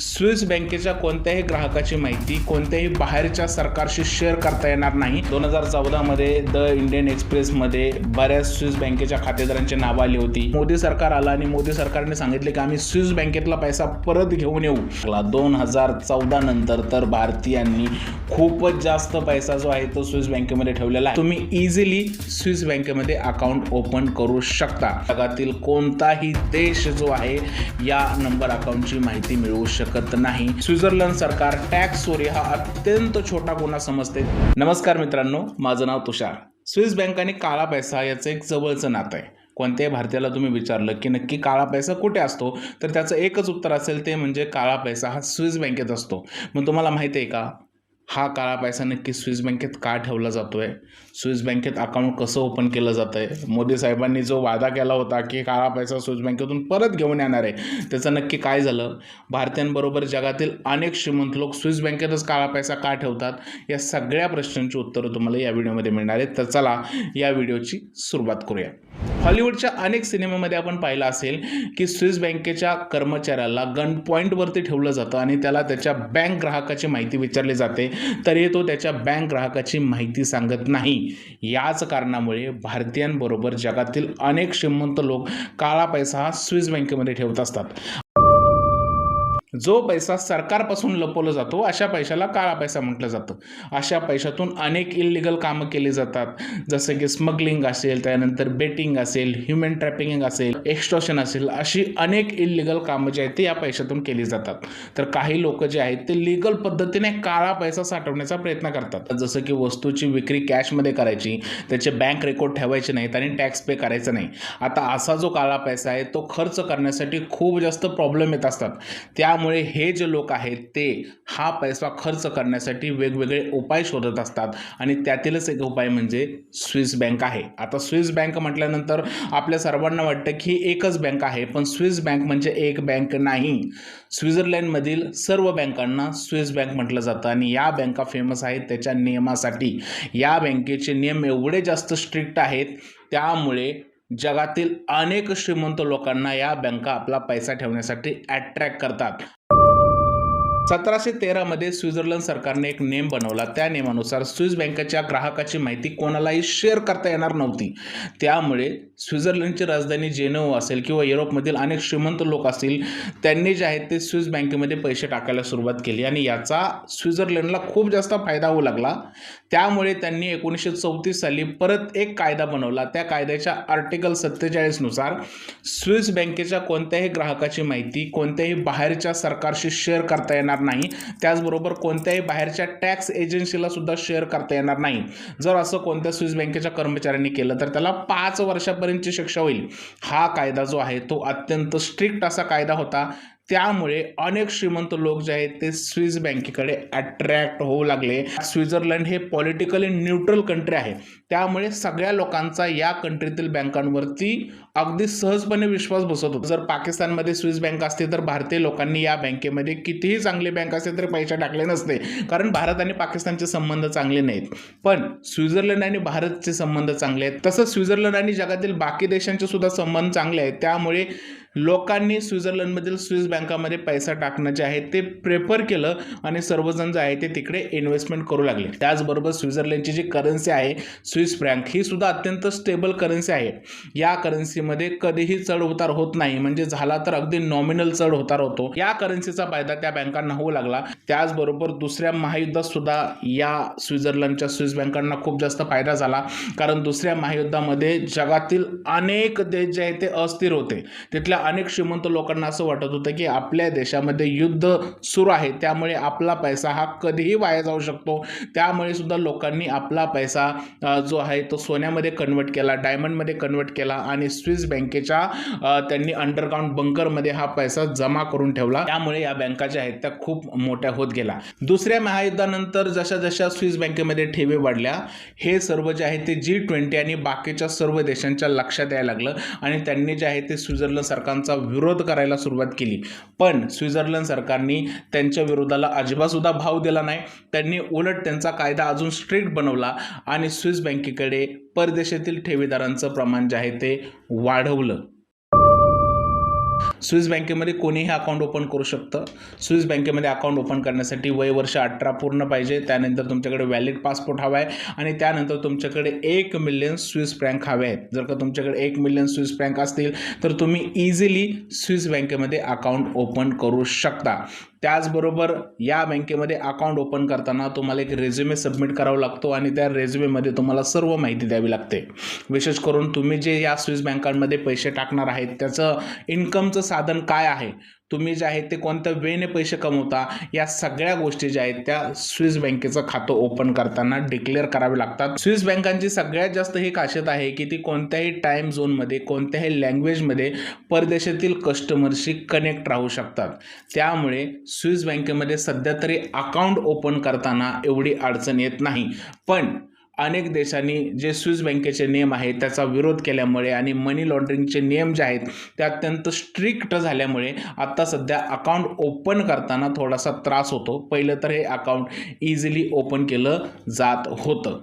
Swiss बँकेच्या कोणत्याही ग्राहकाची माहिती कोणत्याही बाहेरच्या सरकारशी शेअर करता येणार नाही. दोन हजार चौदामध्ये द इंडियन एक्सप्रेसमध्ये बऱ्याच स्विस बँकेच्या खातेदारांची नावं आली होती. मोदी सरकार आला आणि मोदी सरकारने सांगितले की आम्ही स्विस बँकेतला पैसा परत घेऊन येऊ. दोन हजार चौदा नंतर तर भारतीयांनी खूपच जास्त पैसा जो आहे तो स्विस बँकेमध्ये ठेवलेला आहे. तुम्ही इझिली स्विस बँकेमध्ये अकाउंट ओपन करू शकता. जगातील कोणताही देश जो आहे या नंबर अकाउंटची माहिती मिळवू शकता. नाही. स्वित्झर्लंड सरकार टॅक्स चोरी हा अत्यंत छोटा गुन्हा समजते. नमस्कार मित्रांनो माझं नाव तुषार. स्विस बँक आणि काळा पैसा याचं एक जवळचं नातं आहे. कोणत्याही भारतीयाला तुम्ही विचारलं की नक्की काळा पैसा कुठे असतो तर त्याचं एकच उत्तर असेल ते म्हणजे काळा पैसा हा स्विस बँकेत असतो. मग तुम्हाला माहिती आहे का? हा काळा पैसा नक्की स्विस बँकेत का ठेवला जातो आहे स्विस बँकेत अकाउंट कसं ओपन केलं जातं आहे मोदी साहेबांनी जो वादा केला होता की काळा पैसा स्विस बँकेतून परत घेऊन येणार आहे त्याचं नक्की काय झालं? भारतीयांबरोबर जगातील अनेक श्रीमंत लोक स्विस बँकेतच काळा पैसा का ठेवतात? या सगळ्या प्रश्नांची उत्तरं तुम्हाला या व्हिडिओमध्ये मिळणार आहेत. तर चला या व्हिडिओची सुरुवात करूया. हॉलिवूडच्या अनेक सिनेमामध्ये आपण पाहिलं असेल की स्विस बँकेच्या कर्मचाऱ्याला गन पॉईंटवरती ठेवलं जातं आणि त्याला त्याच्या बँक ग्राहकाची माहिती विचारली जाते तरी तो त्याच्या बँक ग्राहकाची माहिती सांगत नाही. याच कारणामुळे भारतीयांबरोबर जगातील अनेक श्रीमंत लोक काळा पैसा हा स्विस बँकेमध्ये ठेवत असतात. जो पैसा सरकारपासून लपवला जातो अशा पैशाला काळा पैसा म्हटलं जातं. अशा पैशातून अनेक इलिगल कामं केली जातात. जसं की स्मगलिंग असेल त्यानंतर बेटिंग असेल ह्युमन ट्रॅपिंग असेल एक्स्ट्रॉशन असेल अशी अनेक इलिगल कामं जी आहेत ती या पैशातून केली जातात. तर काही लोक जे आहेत ते लिगल पद्धतीने काळा पैसा साठवण्याचा प्रयत्न करतात. जसं की वस्तूची विक्री कॅशमध्ये करायची त्याचे बँक रेकॉर्ड ठेवायचे नाहीत आणि टॅक्स पे करायचं नाही. आता असा जो काळा पैसा आहे तो खर्च करण्यासाठी खूप जास्त प्रॉब्लेम येत असतात. त्या त्यामुळे हे जे लोक आहेत ते हा पैसा खर्च करण्यासाठी वेगवेगळे उपाय शोधत असतात. आणि त्यातीलच एक उपाय म्हणजे स्विस बँक आहे. आता स्विस बँक म्हटल्यानंतर आपल्या सर्वांना वाटतं की एकच बँक आहे पण स्विस बँक म्हणजे एक बँक नाही. स्वित्झर्लंडमधील सर्व बँकांना स्विस बँक म्हटलं जातं आणि या बँका फेमस आहेत त्याच्या नियमासाठी. या बँकेचे नियम एवढे जास्त स्ट्रिक्ट आहेत त्यामुळे जगातील अनेक श्रीमंत लोकांना या बँका आपला पैसा ठेवण्यासाठी अट्रॅक्ट करतात. सतराशे तेरामध्ये स्वित्झर्लंड सरकारने एक नेम बनवला. त्या नियमानुसार स्विस बँकेच्या ग्राहकाची माहिती कोणालाही शेअर करता येणार नव्हती. त्यामुळे स्वित्झर्लंडची राजधानी जेनेवा असेल किंवा युरोपमधील अनेक श्रीमंत लोक असतील त्यांनी जे आहेत ते स्विस बँकेमध्ये पैसे टाकायला सुरुवात केली आणि याचा स्वित्झर्लंडला खूप जास्त फायदा होऊ लागला. त्यामुळे त्यांनी एकोणीसशे चौतीस साली परत एक कायदा बनवला. त्या कायद्याच्या आर्टिकल सत्तेचाळीसनुसार स्विस बँकेच्या कोणत्याही ग्राहकाची माहिती कोणत्याही बाहेरच्या सरकारशी शेअर करता येणार नाही. त्याचबरोबर कोणत्याही बाहेरच्या टॅक्स एजन्सीला सुद्धा शेअर करता येणार नाही. जर असं कोणत्या स्विस बँकेच्या कर्मचाऱ्यांनी केलं तर त्याला पाच वर्षापर्यंतची शिक्षा होईल. हा कायदा जो आहे तो अत्यंत स्ट्रिक्ट असा कायदा होता. त्यामुळे अनेक श्रीमंत लोक जे आहेत ते स्विस बँकेकडे अट्रॅक्ट होऊ लागले. स्वित्झर्लंड हे पॉलिटिकली न्यूट्रल कंट्री आहे. त्यामुळे सगळ्या लोकांचा या कंट्रीतील बँकांवरती अगदी सहजपणे विश्वास बसत होता. जर पाकिस्तानमध्ये स्विस बँक असते तर भारतीय लोकांनी या बँकेमध्ये कितीही चांगली बँक असते तरी पैसे टाकले नसते. कारण भारत आणि पाकिस्तानचे संबंध चांगले नाहीत. पण स्वित्झर्लंड आणि भारतचे संबंध चांगले आहेत. तसंच स्वित्झर्लंड आणि जगातील बाकी देशांचे सुद्धा संबंध चांगले आहेत. त्यामुळे लोकांनी स्वित्झर्लंडमधील स्विस बँकामध्ये पैसा टाकणं जे आहे ते प्रेफर केलं आणि सर्वजण जे आहे ते तिकडे इन्व्हेस्टमेंट करू लागले. त्याचबरोबर स्वित्झर्लंडची जी करन्सी आहे स्विस फ्रँक ही सुद्धा अत्यंत स्टेबल करन्सी आहे. या करन्सीमध्ये कधीही चढ उतार होत नाही. म्हणजे झाला तर अगदी नॉमिनल चढ उतार होतो. या करन्सीचा फायदा त्या बँकांना होऊ लागला. त्याचबरोबर दुसऱ्या महायुद्धात सुद्धा या स्वित्झर्लंडच्या स्विस बँकांना खूप जास्त फायदा झाला. कारण दुसऱ्या महायुद्धामध्ये जगातील अनेक देश जे आहेत ते अस्थिर होते. तिथल्या अनेक श्रीमंत लोकांना असं वाटत होतं की आपल्या देशामध्ये युद्ध सुरू आहे त्यामुळे आपला पैसा हा कधीही वाया जाऊ शकतो. त्यामुळे सुद्धा लोकांनी आपला पैसा जो आहे तो सोन्यामध्ये कन्वर्ट केला डायमंडमध्ये कन्वर्ट केला आणि स्विस बँकेच्या त्यांनी अंडरग्राऊंड बंकरमध्ये हा पैसा जमा करून ठेवला. त्यामुळे या बँका ज्या आहेत त्या खूप मोठ्या होत गेल्या. दुसऱ्या महायुद्धानंतर जशा जशा स्विस बँकेमध्ये ठेवी वाढल्या हे सर्व जे आहे ते जी ट्वेंटी आणि बाकीच्या सर्व देशांच्या लक्षात यायला लागलं आणि त्यांनी जे आहे ते स्वित्झर्लंड सरकारचा विरोध करायला सुरुवात केली. पण स्वित्झर्लंड सरकारने त्यांच्या विरोधाला अजिबातसुद्धा भाव दिला नाही. त्यांनी उलट त्यांचा कायदा अजून स्ट्रिक्ट बनवला आणि स्विस बँकेकडे परदेशातील ठेवीदारांचं प्रमाण जे आहे ते वाढवलं. स्विस बँकेमध्ये कोणीही अकाउंट ओपन करू शकतं. स्विस बँकेमध्ये अकाउंट ओपन करण्यासाठी वय वर्ष अठरा पूर्ण पाहिजे. त्यानंतर तुमच्याकडे व्हॅलिड पासपोर्ट हवा आहे. आणि त्यानंतर तुमच्याकडे एक मिलियन स्विस फ्रँक हवे आहेत. जर का तुमच्याकडे एक मिलियन स्विस फ्रँक असतील तर तुम्ही इझिली स्विस बँकेमध्ये अकाउंट ओपन करू शकता. त्याचबरोबर या बँकेमध्ये अकाउंट ओपन करताना तुम्हाला एक रेझ्युमे सबमिट करावा लागतो आणि त्या रेझ्युमेमध्ये तुम्हाला सर्व माहिती द्यावी लागते. विशेष करून तुम्ही जे या स्विस बँकांमध्ये पैसे टाकणार आहेत त्याचं इन्कमचं साधन काय आहे? तुम्ही जे आहे ते कोणत्या वेने पैसे कमवता या सगळ्या गोष्टी ज्या आहेत त्या स्विस बँकेचं खातं ओपन करताना डिक्लेअर करावे लागतात. स्विस बँकांची सगळ्यात जास्त ही खासियत आहे की ती कोणत्याही टाईम झोनमध्ये कोणत्याही लँग्वेजमध्ये परदेशातील कस्टमरशी कनेक्ट राहू शकतात. त्यामुळे स्विस बँकेमध्ये सध्या तरी अकाउंट ओपन करताना एवढी अडचण येत नाही. पण अनेक देशांनी जे स्विस बँकेचे नियम आहेत त्याचा विरोध केल्यामुळे आणि मनी लॉन्ड्रिंगचे नियम जे आहेत ते अत्यंत स्ट्रिक्ट झाल्यामुळे आत्ता सध्या अकाउंट ओपन करताना थोडासा त्रास होतो. पहिलं तर हे अकाउंट इझिली ओपन केलं जात होतं.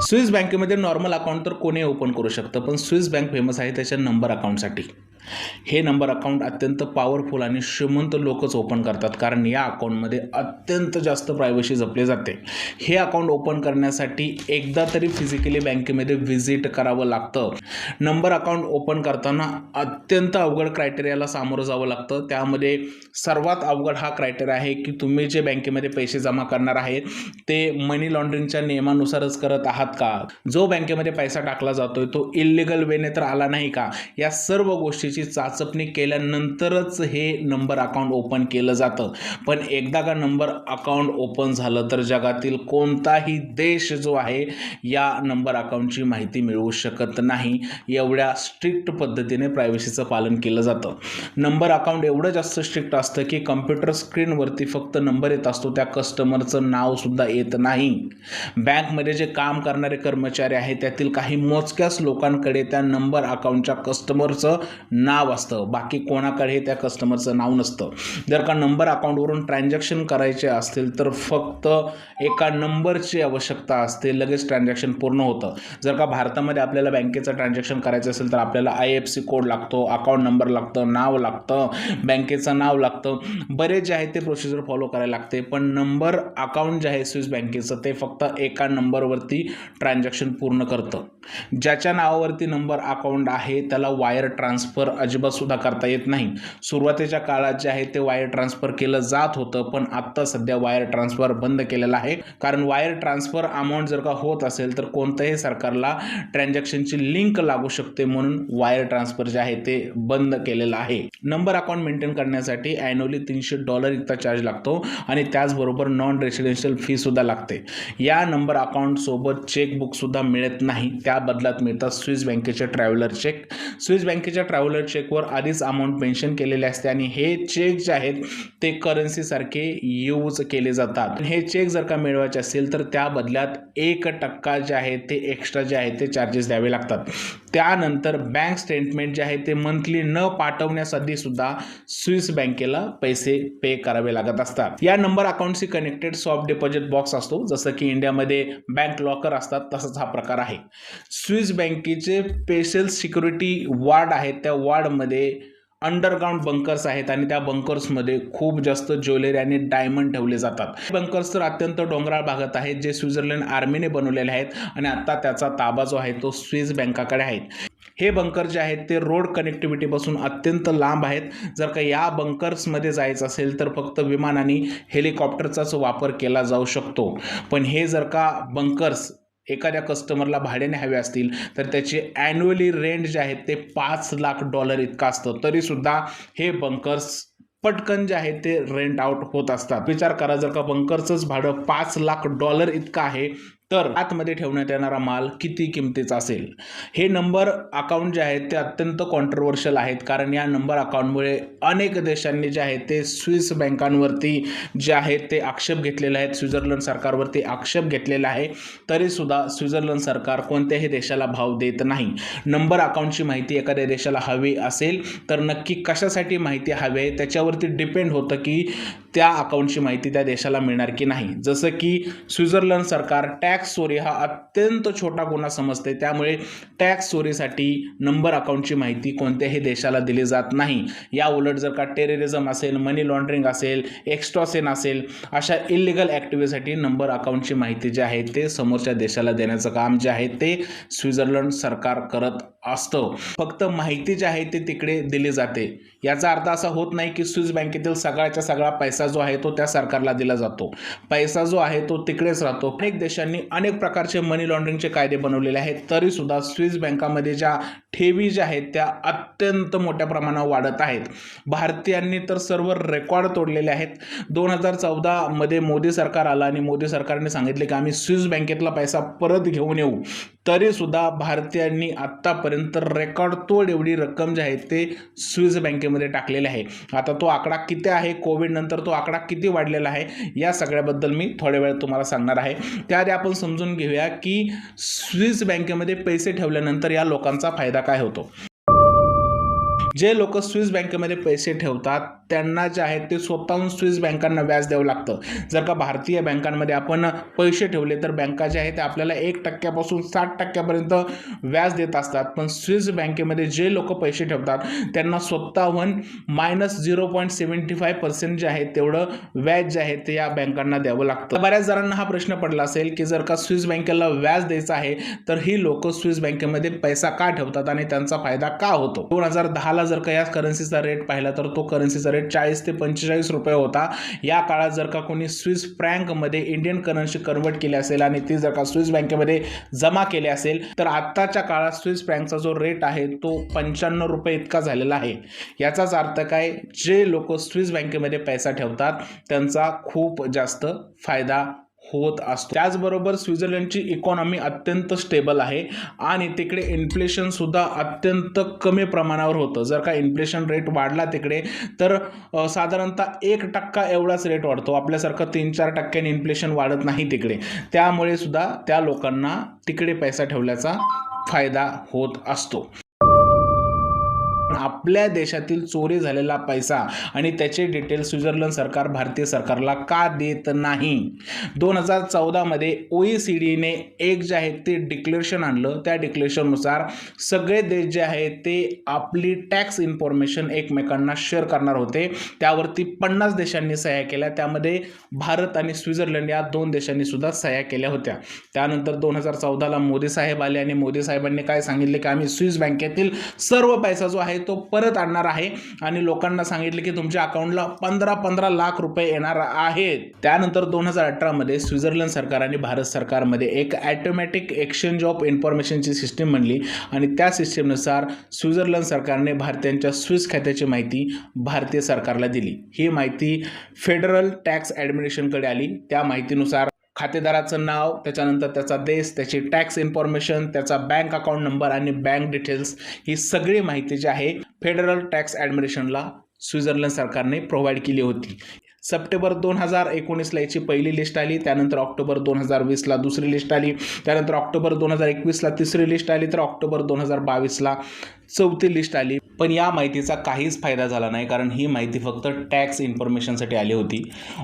स्विस बँकेमध्ये नॉर्मल अकाउंट तर कोणी ओपन करू शकतं पण स्विस बँक फेमस आहे त्याच्या नंबर अकाउंटसाठी हे नंबर अकाउंट अत्यंत पॉवरफुल आणि श्रीमंत लोकच ओपन करतात. कारण या अकाउंटमध्ये अत्यंत जास्त प्रायव्हसी जपली जाते. हे अकाउंट ओपन करण्यासाठी एकदा तरी फिजिकली बँकेमध्ये व्हिजिट करावं लागतं. नंबर अकाउंट ओपन करताना अत्यंत अवघड क्रायटेरियाला सामोरं जावं लागतं. त्यामध्ये सर्वात अवघड हा क्रायटेरिया आहे की तुम्ही जे बँकेमध्ये पैसे जमा करणार आहेत ते मनी लॉन्ड्रिंगच्या नियमानुसारच करत आहात का? जो बँकेमध्ये पैसा टाकला जातोय तो इलिगल वेने तर आला नाही का? या सर्व गोष्टी गोष्टीची चाचपणी केल्यानंतरच हे नंबर अकाउंट ओपन केलं जातं. पण एकदा का नंबर अकाउंट ओपन झालं तर जगातील कोणताही देश जो आहे या नंबर अकाउंटची माहिती मिळवू शकत नाही. एवढ्या स्ट्रिक्ट पद्धतीने प्रायव्हसीचं पालन केलं जातं. नंबर अकाउंट एवढं जास्त स्ट्रिक्ट असतं की कम्प्युटर स्क्रीनवरती फक्त नंबर येत असतो त्या कस्टमरचं नावसुद्धा येत नाही. बँकमध्ये जे काम करणारे कर्मचारी आहेत त्यातील काही मोजक्याच लोकांकडे त्या नंबर अकाउंटच्या कस्टमरचं नाव असतं. बाकी कोणाकडे त्या कस्टमरचं नाव नसतं. जर का नंबर अकाउंटवरून ट्रान्झॅक्शन करायचे असतील तर फक्त एका नंबरची आवश्यकता असते. लगेच ट्रान्झॅक्शन पूर्ण होतं. जर का भारतामध्ये आपल्याला बँकेचं ट्रान्झॅक्शन करायचं असेल तर आपल्याला आय एफ सी कोड लागतो अकाउंट नंबर लागतं नाव लागतं बँकेचं नाव लागतं. बरेच जे आहे ते प्रोसिजर फॉलो करायला लागते. पण नंबर अकाउंट जे आहे स्विस बँकेचं ते फक्त एका नंबरवरती ट्रान्झॅक्शन पूर्ण करतं. ज्याच्या नावावरती नंबर अकाउंट आहे त्याला वायर ट्रान्सफर अजिबातसुद्धा करता येत नाही. सुरुवातीच्या काळात जे आहे ते वायर ट्रान्सफर केलं जात होतं पण आत्ता सध्या वायर ट्रान्सफर बंद केलेलं आहे. कारण वायर ट्रान्सफर अमाऊंट जर का होत असेल तर कोणत्याही सरकारला ट्रान्झॅक्शनची लिंक लागू शकते म्हणून वायर ट्रान्सफर जे आहे ते बंद केलेलं आहे. नंबर अकाउंट मेंटेन करण्यासाठी ॲन्युअली तीनशे डॉलर इतका चार्ज लागतो आणि त्याचबरोबर नॉन रेसिडेन्शियल फी सुद्धा लागते. या नंबर अकाउंटसोबत चेकबुकसुद्धा चेकबुक सुद्धा मिळत नाही. त्या बदलात मिळतात. स्विस बँकेचे ट्रॅव्हलर चेक स्विस बँकेच्या ट्रॅव्हलर चेकवर आधीच अमाऊंट मेन्शन केलेले असते आणि हे चेक जे आहेत ते करन्सीसारखे यूज केले जातात. हे चेक जर का मिळवायचे असेल तर त्या बदल्यात एक टक्का जे आहे ते एक्स्ट्रा जे आहे ते चार्जेस द्यावे लागतात. त्यानंतर बँक स्टेटमेंट जे आहे ते मंथली न पाठवण्यासाठी सुद्धा स्विस बँकेला पैसे पे करावे लागत असतात. या नंबर अकाउंटशी कनेक्टेड सॉफ्ट डिपॉझिट बॉक्स असतो. जसं की इंडियामध्ये बँक लॉकर असतात तसंच हा प्रकार आहे. स्विस बँकेचे स्पेशल सिक्युरिटी वार्ड आहेत. त्या वार्डमध्ये अंडरग्राऊंड बंकर्स आहेत आणि त्या बंकर्समध्ये खूप जास्त ज्वेलरी आणि डायमंड ठेवले जातात. बंकर्स तर अत्यंत डोंगराळ भागात आहेत जे स्वित्झर्लंड आर्मीने बनवलेले आहेत आणि आत्ता त्याचा ताबा जो आहे तो स्विस बँकाकडे आहे. हे बंकर जे आहेत ते रोड कनेक्टिव्हिटीपासून अत्यंत लांब आहेत. जर का या बंकर्समध्ये जायचं असेल तर फक्त विमान आणि हेलिकॉप्टरचाच वापर केला जाऊ शकतो. पण हे जर का बंकर्स एखाद्या कस्टमरला भाड्याने हवे असतील तर त्याची ॲन्युअली रेंट जे आहे ते पाच लाख डॉलर इतकं असतं. तरीसुद्धा हे बंकर्स पटकन जे आहे ते रेंट आउट होत असतात. विचार करा जर का बंकरचंच भाडं पाच लाख डॉलर इतकं आहे तर आतमध्ये ठेवण्यात येणारा माल किती किमतीचा असेल? हे नंबर अकाउंट जे आहेत ते अत्यंत कॉन्ट्रोवर्शियल आहेत. कारण या नंबर अकाउंटमुळे अनेक देशांनी जे आहे ते स्विस बँकांवरती जे आहेत ते आक्षेप घेतलेले आहेत. स्वित्झर्लंड सरकारवरती आक्षेप घेतलेला आहे. तरीसुद्धा स्वित्झर्लंड सरकार कोणत्याही देशाला भाव देत नाही. नंबर अकाउंटची माहिती एखाद्या देशाला हवी असेल तर नक्की कशासाठी माहिती हवी आहे त्याच्यावरती डिपेंड होतं की त्या अकाउंटची माहिती त्या देशाला मिळणार की नाही. जसं की स्वित्झर्लंड सरकार टॅक्स टॅक्स चोरी हा अत्यंत छोटा गुन्हा समजते. त्यामुळे टॅक्स चोरीसाठी नंबर अकाउंटची माहिती कोणत्याही देशाला दिली जात नाही. या उलट जर का टेररिझम असेल मनी लॉन्ड्रिंग असेल एक्स्ट्रॉसेन असेल अशा इलिगल ॲक्टिव्हिटीसाठी नंबर अकाउंटची माहिती जी आहे ते समोरच्या देशाला देण्याचं काम जे आहे ते स्वित्झर्लंड सरकार करत असतं. फक्त माहिती जी आहे ती तिकडे दिली जाते. याचा अर्थ असा होत नाही की स्विस बँकेतील सगळ्याच्या सगळा पैसा जो आहे तो त्या सरकारला दिला जातो. पैसा जो आहे तो तिकडेच राहतो. अनेक देशांनी अनेक प्रकारचे मनी लॉन्ड्रिंगचे कायदे बनवलेले आहेत. तरीसुद्धा स्विस बँकामध्ये ज्या ठेवी ज्या आहेत त्या अत्यंत मोठ्या प्रमाणावर वाढत आहेत. भारतीयांनी तर सर्व रेकॉर्ड तोडलेले आहेत. दोन हजार चौदामध्ये मोदी सरकार आलं आणि मोदी सरकारने सांगितले की आम्ही स्विस बँकेतला पैसा परत घेऊन येऊ. तरीसुद्धा भारतीयांनी आत्तापर्यंत रेकॉर्ड तोड एवढी रक्कम जी आहे ते स्विस बँकेमध्ये टाकलेले आहे. आता तो आकडा किती आहे? कोविडनंतर तो आकडा किती वाढलेला आहे? या सगळ्याबद्दल मी थोड्या वेळ तुम्हाला सांगणार आहे. त्याआधी आपण समजून घेऊया की स्विस बँकेमध्ये पैसे ठेवल्यानंतर या लोकांचा फायदा काय होतो? जे लोक स्विस बँकेमध्ये पैसे ठेवतात त्यांना जे आहे ते स्वतःहून स्विस बँकांना व्याज द्यावं लागतं. जर का भारतीय बँकांमध्ये आपण पैसे ठेवले तर बँका जे आहेत ते आपल्याला एक टक्क्यापासून साठ टक्क्यापर्यंत व्याज देत असतात. पण स्विस बँकेमध्ये जे लोक पैसे ठेवतात त्यांना स्वतःहून minus zero point seventy five percent जे आहे तेवढं व्याज जे आहे ते या बँकांना द्यावं लागतं. बऱ्याच जणांना हा प्रश्न पडला असेल की जर का स्विस बँकेला व्याज द्यायचं आहे तर ही लोक स्विस बँकेमध्ये पैसा का ठेवतात आणि त्यांचा फायदा का होतो? दोन हजार दहाला जर का या करन्सीचा रेट पाहिला तर तो करन्सीचा रेट चाळीस ते पंचेचाळीस रुपये होता. या काळात जर का कोणी स्विस फ्रँकमध्ये इंडियन करन्सी कन्वर्ट केली असेल आणि ती जर का स्विस बँकेमध्ये जमा केली असेल तर आत्ताच्या काळात स्विस फ्रँकचा जो रेट आहे तो पंच्याण्णव रुपये इतका झालेला आहे. याचाच अर्थ काय? जे लोक स्विस बँकेमध्ये पैसा ठेवतात त्यांचा खूप जास्त फायदा होत असतो. त्याचबरोबर स्वित्झर्लंडची इकॉनॉमी अत्यंत स्टेबल आहे आणि तिकडे इन्फ्लेशनसुद्धा अत्यंत कमी प्रमाणावर होतं. जर का इन्फ्लेशन रेट वाढला तिकडे तर साधारणतः एक टक्का एवढाच रेट वाढतो. आपल्यासारखं तीन चार टक्क्याने इन्फ्लेशन वाढत नाही तिकडे. त्यामुळे सुद्धा त्या लोकांना तिकडे पैसा ठेवल्याचा फायदा होत असतो. आपल्या देशातील चोरी झालेला पैसा आणि त्याचे डिटेल स्वित्झर्लंड सरकार भारतीय सरकारला का देत नाही? दोन हजार चौदामध्ये ओ ई सी डीने एक जे आहे ते डिक्लेरेशन आणलं. त्या डिक्लेरेशननुसार सगळे देश जे आहेत ते आपली टॅक्स इन्फॉर्मेशन एकमेकांना शेअर करणार होते. त्यावरती पन्नास देशांनी सह्या केल्या. त्यामध्ये भारत आणि स्वित्झर्लंड या दोन देशांनी सुद्धा सह्या केल्या होत्या. त्यानंतर दोन हजार चौदाला मोदी साहेब आले आणि मोदी साहेबांनी काय सांगितले? की आम्ही स्विस बँकेतील सर्व पैसा जो आहे तो तो परत आणणार आहे. आणि लोकांना सांगितले की तुमच्या अकाउंटला पंधरा पंधरा लाख रुपये येणार आहेत. त्यानंतर दोन हजार अठरामध्ये स्वित्झर्लंड सरकार आणि भारत सरकारमध्ये एक ॲटोमॅटिक एक्सचेंज ऑफ इन्फॉर्मेशनची सिस्टीम बनली. आणि त्या सिस्टीमनुसार स्वित्झर्लंड सरकारने भारतीयांच्या स्विस खात्याची माहिती भारतीय सरकारला दिली. ही माहिती फेडरल टॅक्स ॲडमिनिस्ट्रेशनकडे आली. त्या माहितीनुसार खातेदाराचं नाव त्याच्यानंतर त्याचा देश त्याची टॅक्स इन्फॉर्मेशन त्याचा बँक अकाउंट नंबर आणि बँक डिटेल्स ही सगळी माहिती जी आहे फेडरल टॅक्स ॲडमिनिस्ट्रेशनला स्वित्झर्लंड सरकारने प्रोव्हाइड केली होती. सप्टेंबर दोन हजार एकोणीसला याची पहिली लिस्ट आली त्यानंतर ऑक्टोबर दोन हजार वीसला दुसरी लिस्ट आली त्यानंतर ऑक्टोबर दोन हजार एकवीसला तिसरी लिस्ट आली तर ऑक्टोबर दोन हजार बावीसला चौथी लिस्ट आली. पण या माहितीचा काहीच फायदा झाला नाही कारण ही माहिती फक्त टॅक्स इन्फॉर्मेशनसाठी आली होती.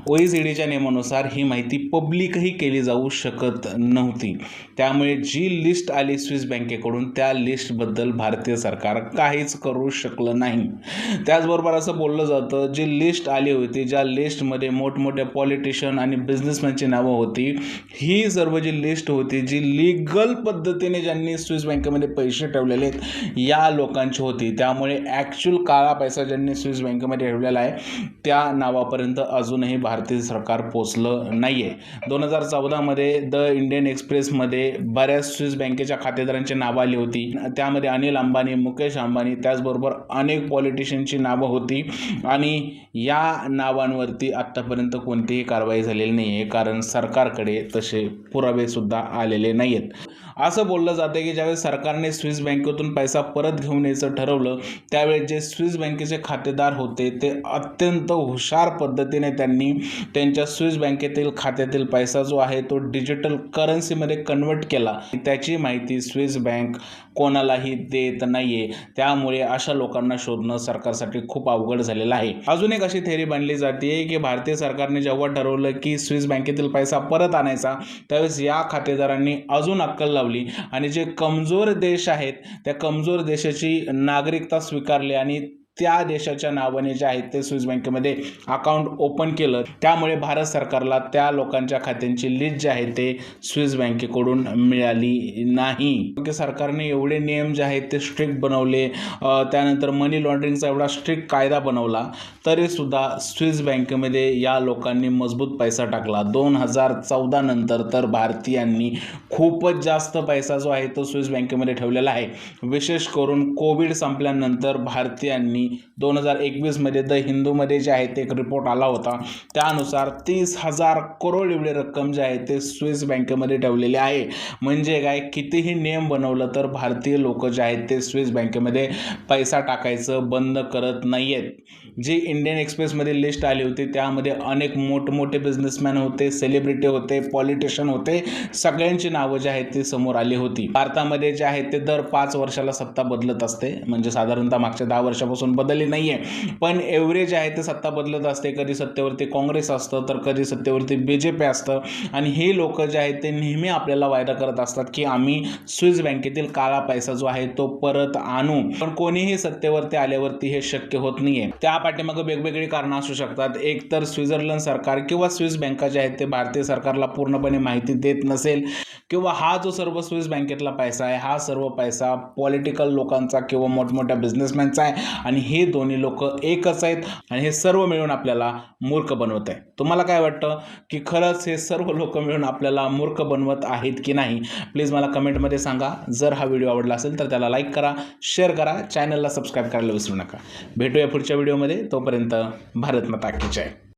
ओ ई सी डीच्या नियमानुसार ही माहिती पब्लिकही केली जाऊ शकत नव्हती. त्यामुळे जी लिस्ट आली स्विस बँकेकडून त्या लिस्टबद्दल भारतीय सरकार काहीच करू शकलं नाही. त्याचबरोबर असं बोललं जातं जी लिस्ट आली होती ज्या लिस्टमध्ये मोठमोठ्या पॉलिटिशियन आणि बिझनेसमॅनची नावं होती ही सर्व जी लिस्ट होती जी लिगल पद्धतीने ज्यांनी स्विस बँकेमध्ये पैसे ठेवलेले आहेत या लोकांची होती. त्यामुळे ॲक्च्युअल काळा पैसा ज्यांनी स्विस बँकेमध्ये ठेवलेला आहे त्या नावापर्यंत अजूनही भारतीय सरकार पोचलं नाही आहे दोन हजार चौदामध्ये द इंडियन एक्सप्रेसमध्ये बऱ्याच स्विस बँकेच्या खातेदारांची नावं आली होती. त्यामध्ये अनिल अंबानी मुकेश अंबानी त्याचबरोबर अनेक पॉलिटिशियनची नावं होती. आणि या नावांवरती आत्तापर्यंत कोणतीही कारवाई झालेली नाही आहे कारण सरकारकडे तसे पुरावेसुद्धा आलेले नाही आहेत असं बोललं जातं की ज्यावेळेस सरकारने स्विस बँकेतून पैसा परत घेऊन यायचं ठरवलं त्यावेळेस जे स्विस बँकेचे खातेदार होते ते अत्यंत हुशार पद्धतीने त्यांनी त्यांच्या स्विस बँकेतील खात्यातील पैसा जो आहे तो डिजिटल करन्सीमध्ये कन्वर्ट केला. त्याची माहिती स्विस बँक कोणालाही देत नाहीये. त्यामुळे अशा लोकांना शोधणं सरकारसाठी खूप अवघड झालेलं आहे. अजून एक अशी थेरी बनली जाते की भारतीय सरकारने जेव्हा ठरवलं की स्विस बँकेतील पैसा परत आणायचा त्यावेळेस या खातेदारांनी अजून अक्कल लावली आणि जे कमजोर देश आहेत त्या कमजोर देशाची नागरिकता स्वीकारली आणि त्या देशाच्या नावाने जे आहेत ते स्विस बँकेमध्ये अकाउंट ओपन केलं. त्यामुळे भारत सरकारला त्या लोकांच्या खात्यांची लिस्ट जी आहे ते स्विस बँकेकडून मिळाली नाही. सरकारने एवढे नियम जे आहेत ते स्ट्रिक्ट बनवले. त्यानंतर मनी लॉन्ड्रिंगचा एवढा स्ट्रिक्ट कायदा बनवला तरीसुद्धा स्विस बँकेमध्ये या लोकांनी मजबूत पैसा टाकला. दोन हजार चौदा नंतर तर भारतीयांनी खूपच जास्त पैसा जो आहे तो स्विस बँकेमध्ये ठेवलेला आहे. विशेष करून कोविड संपल्यानंतर भारतीयांनी दोन हजार एकवीसमध्ये द हिंदूमध्ये जे आहे ते एक रिपोर्ट आला होता. त्यानुसार तीस हजार करोड एवढी रक्कम जे आहे ते स्विस बँकेमध्ये ठेवलेली आहे. म्हणजे काय कितीही नियम बनवलं तर भारतीय लोक जे आहेत ते स्विस बँकेमध्ये पैसा टाकायचं बंद करत नाही आहेत जी इंडियन एक्सप्रेसमध्ये लिस्ट आली होती त्यामध्ये अनेक मोठमोठे बिझनेसमॅन होते सेलिब्रिटी होते पॉलिटिशियन होते सगळ्यांची नावं जी आहेत ती समोर आली होती. भारतामध्ये जे आहे ते दर पाच वर्षाला सत्ता बदलत असते. म्हणजे साधारणतः मागच्या दहा वर्षापासून बदलली नाही आहे पण एव्हरेज आहे ते सत्ता बदलत असते कधी सत्तेवरती काँग्रेस असतं तर कधी सत्तेवरती बी जे पी असतं. आणि हे लोक जे आहेत ते नेहमी आपल्याला वायदा करत असतात की आम्ही स्विस बँकेतील काळा पैसा जो आहे तो परत आणू. पण कोणीही सत्तेवरती आल्यावरती हे शक्य होत नाही आहे त्या पाठीमागं वेगवेगळी कारणं असू शकतात. एक तर स्वित्झर्लंड सरकार किंवा स्विस बँका जे आहेत ते भारतीय सरकारला पूर्णपणे माहिती देत नसेल किंवा हा जो सर्व स्विस बँकेतला पैसा आहे हा सर्व पैसा पॉलिटिकल लोकांचा किंवा मोठमोठ्या बिझनेसमॅनचा आहे आणि हे दोन्ही लोक एकच आहेत आणि हे सर्व मिळून आपल्याला मूर्ख बनवत आहे. तुम्हाला काय वाटतं की खरंच हे सर्व लोक मिळून आपल्याला मूर्ख बनवत आहेत की नाही? प्लीज मला कमेंटमध्ये सांगा. जर हा व्हिडिओ आवडला असेल तर त्याला लाईक करा शेअर करा चॅनलला सबस्क्राईब करायला विसरू नका. भेटूया पुढच्या व्हिडिओमध्ये. तोपर्यंत भारत माता की जय.